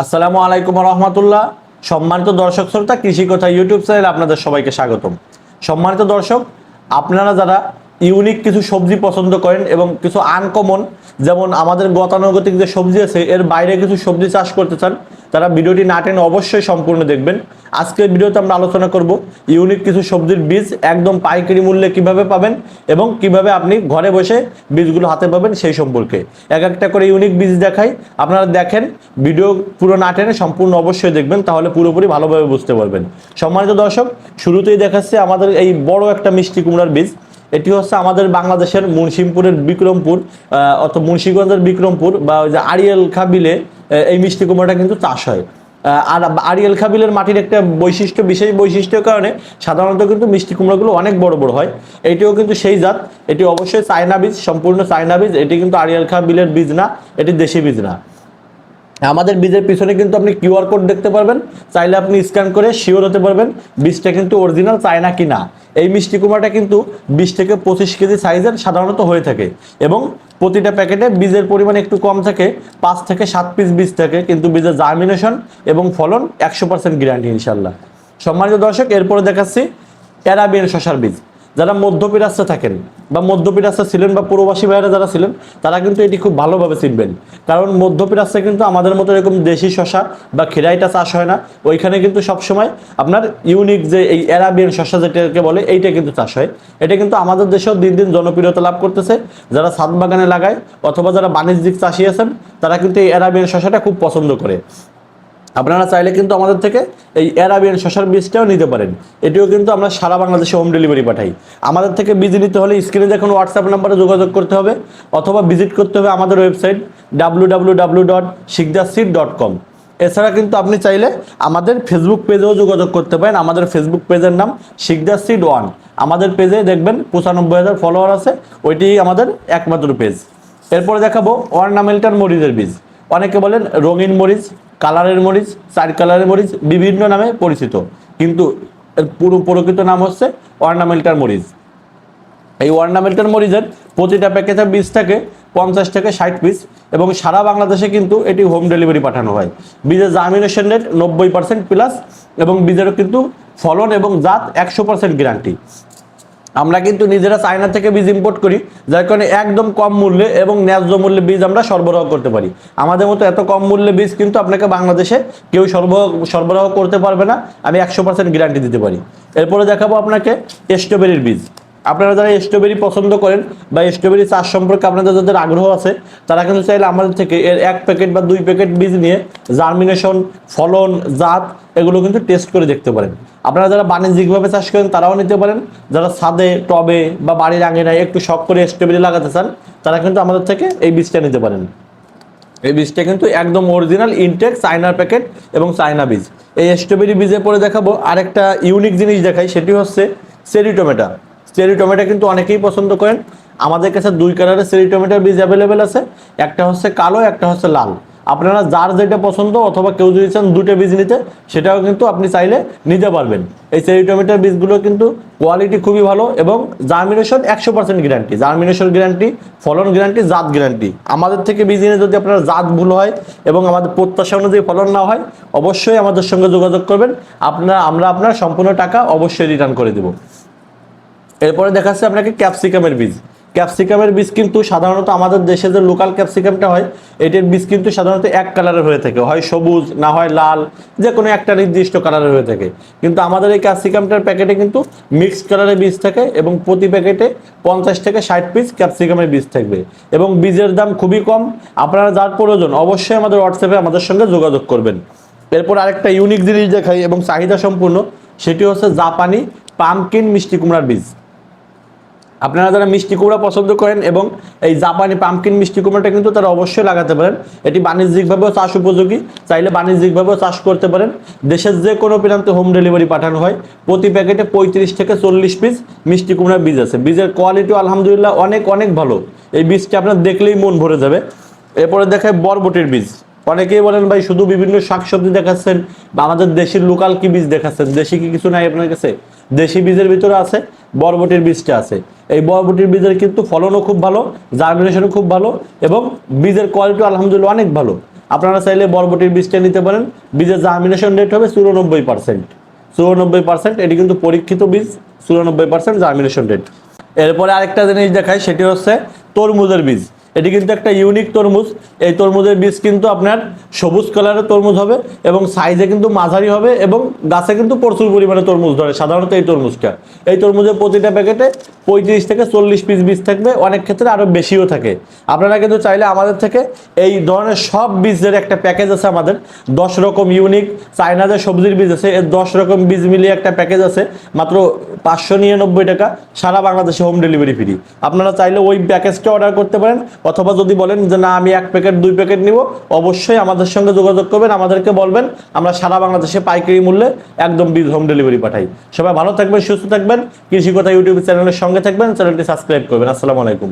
আসসালামু আলাইকুম রহমতুল্লাহ সম্মানিত দর্শক শ্রোতা, কৃষি কথা ইউটিউব চ্যানেল আপনাদের সবাইকে স্বাগতম। সম্মানিত দর্শক, আপনারা যারা ইউনিক কিছু সবজি পছন্দ করেন এবং কিছু আনকমন, যেমন আমাদের গতানুগতিক যে সবজি আছে, এর বাইরে কিছু সবজি চাষ করতে চান তারা ভিডিওটি না টেনে অবশ্যই সম্পূর্ণ দেখবেন। আজকের ভিডিওতে আমরা আলোচনা করব ইউনিক কিছু সবজির বীজ, একদম পাইকারি মূল্যে কীভাবে পাবেন এবং কীভাবে আপনি ঘরে বসে বীজগুলো হাতে পাবেন সেই সম্পর্কে। এক একটা করে ইউনিক বীজ দেখাই। আপনারা দেখেন, ভিডিও পুরো না টেনে সম্পূর্ণ অবশ্যই দেখবেন, তাহলে পুরোপুরি ভালোভাবে বুঝতে পারবেন। সম্মানিত দর্শক, শুরুতেই দেখাচ্ছে আমাদের এই বড় একটা মিষ্টি কুমড়ার বীজ। এটি হচ্ছে আমাদের বাংলাদেশের মুন্সিমপুরের বিক্রমপুর অর্থাৎ মুন্সিগঞ্জের বিক্রমপুর বা ওই যে আড়িয়াল খাবিলে এই মিষ্টি কুমড়াটা কিন্তু চাষ হয়। আর আরিয়াল খাবিলের মাটির একটা বৈশিষ্ট্য, বিশেষ বৈশিষ্ট্যের কারণে সাধারণত কিন্তু মিষ্টি কুমড়াগুলো অনেক বড় বড় হয়। এটিও কিন্তু সেই জাত, এটি অবশ্যই চায়না বীজ, সম্পূর্ণ চায়না বীজ, এটি কিন্তু আরিয়াল খাবিলের বীজ না, এটি দেশি বীজ না। আমাদের বীজের পিছনে কিন্তু আপনি কিউআর কোড দেখতে পারবেন। চাইলে আপনি স্ক্যান করে শিওর হতে পারবেন বীজটা কিন্তু অরিজিনাল চায়না কি না এই মিষ্টি কুমড়াটা কিন্তু বিশ থেকে পঁচিশ কেজি সাইজের সাধারণত হয়ে থাকে এবং প্রতিটা প্যাকেটে বীজের পরিমাণ একটু কম থাকে, পাঁচ থেকে সাত পিস বীজ থাকে, কিন্তু বীজের জার্মিনেশন এবং ফলন একশো পার্সেন্ট গ্যারান্টি ইনশাল্লাহ সম্মানিত দর্শক, এরপরে দেখাচ্ছি অ্যারাবিয়ান শশার বীজ। যারা মধ্যপিরাস্তে থাকেন বা মধ্যপিরাস্তে ছিলেন বা প্রবাসী ভাইয়েরা যারা ছিলেন, তারা কিন্তু এটি খুব ভালোভাবে চিনবেন। কারণ মধ্যপিরাস্তে কিন্তু আমাদের মতো এরকম দেশি শশা বা খিরাইটা চাষ হয় না। ওইখানে কিন্তু সবসময় আপনার ইউনিক যে এই অ্যারাবিয়ান শশা যেটাকে বলে, এইটা কিন্তু চাষ হয়। এটা কিন্তু আমাদের দেশেও দিন দিন জনপ্রিয়তা লাভ করতেছে। যারা ছাদ বাগানে লাগায় অথবা যারা বাণিজ্যিক চাষি আছেন, তারা কিন্তু এই অ্যারাবিয়ান শশাটা খুব পছন্দ করে। আপনারা চাইলে কিন্তু আমাদের থেকে এই অ্যারাবিয়ান শশার বীজটাও নিতে পারেন। এটিও কিন্তু আমরা সারা বাংলাদেশে হোম ডেলিভারি পাঠাই। আমাদের থেকে বীজ নিতে হলে স্ক্রিনে দেখুন হোয়াটসঅ্যাপ নাম্বারে যোগাযোগ করতে হবে অথবা ভিজিট করতে হবে আমাদের website W dot seat dot com এছাড়া কিন্তু আপনি চাইলে আমাদের ফেসবুক পেজেও যোগাযোগ করতে পারেন। আমাদের ফেসবুক পেজের নাম শিকদার সিড ওয়ান আমাদের পেজে দেখবেন পঁচানব্বই হাজার ফলোয়ার আছে। ওইটি আমাদের একমাত্র পেজ এরপরে দেখাবো অর্নামেন্টাল মরিচের বীজ। অনেকে বলেন রঙিন মরিচ কালারের মরিচ, চার কালারের মরিচ বিভিন্ন নামে পরিচিত। কিন্তু পুরো প্রকৃত নাম হচ্ছে অর্নামেন্টাল মরিচ। এই অর্নামেন্টাল মরিচের প্রতিটা প্যাকেটে বীজ থাকে পঞ্চাশ থেকে ষাট পিস এবং সারা বাংলাদেশে কিন্তু এটি হোম ডেলিভারি পাঠানো হয়। বীজের জার্মিনেশন রেট নব্বই পার্সেন্ট প্লাস এবং বীজেরও কিন্তু ফলন এবং জাত একশো পার্সেন্ট গ্যারান্টি আমরা কিন্তু নিজেরা চায়না থেকে বীজ ইম্পোর্ট করি, যার কারণে একদম কম মূল্যে এবং ন্যায্য মূল্যে বীজ আমরা সরবরাহ করতে পারি। আমাদের মতো এত কম মূল্যে বীজ কিন্তু আপনাকে বাংলাদেশে কেউ সরবরাহ সরবরাহ করতে পারবে না, আমি একশো পার্সেন্ট গ্যারান্টি দিতে পারি। এরপরে দেখাবো আপনাকে স্ট্রবেরির বীজ। আপনারা যারা স্ট্রবেরি পছন্দ করেন বা স্ট্রবেরি চাষ সম্পর্কে আপনাদের যাদের আগ্রহ আছে, তারা কিন্তু চাইলে আমাদের থেকে এর এক প্যাকেট বা দুই প্যাকেট বীজ নিয়ে জার্মিনেশন ফলন, জাত, এগুলো কিন্তু টেস্ট করে দেখতে পারেন। আপনারা যারা বাণিজ্যিকভাবে চাষ করেন, তারাও নিতে পারেন। যারা ছাদে, টবে বা বাড়ির আঙিনায় একটু শখ করে স্ট্রবেরি লাগাতে চান, তারা কিন্তু আমাদের থেকে এই বীজটা নিতে পারেন। এই বীজটা কিন্তু একদম অরিজিনাল ইনটেক চায়নার প্যাকেট এবং চায়না বীজ। এই স্ট্রবেরি বীজে পরে দেখাবো আরেকটা ইউনিক জিনিস দেখাই, সেটি হচ্ছে চেরি টমেটো। চেরি টমেটো কিন্তু অনেকেই পছন্দ করেন। আমাদের কাছে দুই কালারের চেরি টমেটোর বীজ অ্যাভেলেবেল আছে। একটা হচ্ছে কালো, একটা হচ্ছে লাল। আপনারা যার যেটা পছন্দ অথবা কেউ যদি চান দুটো বীজ নিতে, সেটাও কিন্তু আপনি চাইলে নিতে পারবেন। এই চেরি টমেটোর বীজগুলো কিন্তু কোয়ালিটি খুবই ভালো এবং জার্মিনেশন একশো পার্সেন্ট গ্যারান্টি জার্মিনেশন গ্যারান্টি ফলন গ্যারান্টি জাত গ্যারান্টি আমাদের থেকে বীজ নিয়ে যদি আপনার জাত ভুল হয় এবং আমাদের প্রত্যাশা অনুযায়ী ফলন না হয়, অবশ্যই আমাদের সঙ্গে যোগাযোগ করবেন। আপনার, আমরা আপনার সম্পূর্ণ টাকা অবশ্যই রিটার্ন করে দেবো। এরপরে দেখাচ্ছে আপনাকে ক্যাপসিকামের বীজ। ক্যাপসিকামের বীজ কিন্তু সাধারণত আমাদের দেশে যে লোকাল ক্যাপসিকামটা হয়, এটির বীজ কিন্তু সাধারণত এক কালারের হয়ে থাকে। হয় সবুজ, না হয় লাল, যে কোনো একটা নির্দিষ্ট কালারের হয়ে থাকে। কিন্তু আমাদের এই ক্যাপসিকামটার প্যাকেটে কিন্তু মিক্সড কালারের বীজ থাকে এবং প্রতি প্যাকেটে পঞ্চাশ থেকে ষাট পিস ক্যাপসিকামের বীজ থাকবে। এবং বীজের দাম খুবই কম। আপনারা যার প্রয়োজন অবশ্যই আমাদের হোয়াটসঅ্যাপে আমাদের সঙ্গে যোগাযোগ করবেন। এরপর আরেকটা ইউনিক জিনিস দেখাই এবং চাহিদা সম্পূর্ণ, সেটি হচ্ছে জাপানি পামকিন মিষ্টি কুমড়ার বীজ। আপনারা যারা মিষ্টি কুমড়া পছন্দ করেন এবং এই জাপানি পাম্পকিন মিষ্টি কুমড়াটা কিন্তু তারা অবশ্যই লাগাতে পারেন। এটি বাণিজ্যিকভাবেও চাষ উপযোগী, চাইলে বাণিজ্যিকভাবেও চাষ করতে পারেন। দেশের যে কোনো প্রান্তে হোম ডেলিভারি পাঠানো হয়। প্রতি প্যাকেটে পঁয়ত্রিশ থেকে চল্লিশ পিস মিষ্টি কুমড়ার বীজ আছে। বীজের কোয়ালিটিও আলহামদুলিল্লাহ অনেক অনেক ভালো। এই বীজটা আপনার দেখলেই মন ভরে যাবে। এরপরে দেখায় বরবটির বীজ। অনেকেই বলেন ভাই, শুধু বিভিন্ন শাকসবজি দেখাচ্ছেন, বা আমাদের দেশের লোকাল কি বীজ দেখাচ্ছেন। দেশি কি কিছু নাই আপনার কাছে? দেশি বীজের ভিতরে আছে, বরবটির বীজটা আছে। এই বরবটির বীজের কিন্তু ফলনও খুব ভালো জার্মিনেশনও খুব ভালো, এবং বীজের কোয়ালিটি আলহামদুলিল্লাহ অনেক ভালো। আপনারা চাইলে বরবটির বীজটা নিতে পারেন। বীজের জার্মিনেশন রেট হবে চুরানব্বই পার্সেন্ট চুরানব্বই পার্সেন্ট এটি কিন্তু পরীক্ষিত বীজ, চুরানব্বই পার্সেন্ট জার্মিনেশন রেট এরপরে আরেকটা জিনিস দেখায় সেটি হচ্ছে তরমুজের বীজ। এটি কিন্তু একটা ইউনিক তরমুজ। এই তরমুজের বীজ কিন্তু আপনার সবুজ কালারের তরমুজ হবে এবং সাইজে কিন্তু মাঝারি হবে এবং গাছে কিন্তু প্রচুর পরিমাণে তরমুজ ধরে। সাধারণত এই তরমুজটা। এই তরমুজের প্রতিটা প্যাকেটে পঁয়ত্রিশ থেকে চল্লিশ পিস বীজ থাকবে, অনেক ক্ষেত্রে আরও বেশিও থাকে। আপনারা কিন্তু চাইলে আমাদের থেকে এই ধরনের সব বীজের একটা প্যাকেজ আছে আমাদের। দশ রকম ইউনিক চায়নাতে সবজির বীজ আছে, এর দশ রকম বীজ মিলিয়ে একটা প্যাকেজ আছে, মাত্র পাঁচশো নিরানব্বই টাকা, সারা বাংলাদেশে হোম ডেলিভারি ফ্রি আপনারা চাইলে ওই প্যাকেজটা অর্ডার করতে পারেন, অথবা যদি বলেন যে না, আমি এক প্যাকেট দুই প্যাকেট নিব, অবশ্যই আমাদের সঙ্গে যোগাযোগ করবেন, আমাদেরকে বলবেন, আমরা সারা বাংলাদেশে পাইকারি মূল্যে একদম বীজ হোম ডেলিভারি পাঠাই। সবাই ভালো থাকবেন, সুস্থ থাকবেন। কৃষি কথা ইউটিউব চ্যানেলের সঙ্গে থাকবেন চ্যানেলটি সাবস্ক্রাইব করবেন। আসসালামু আলাইকুম।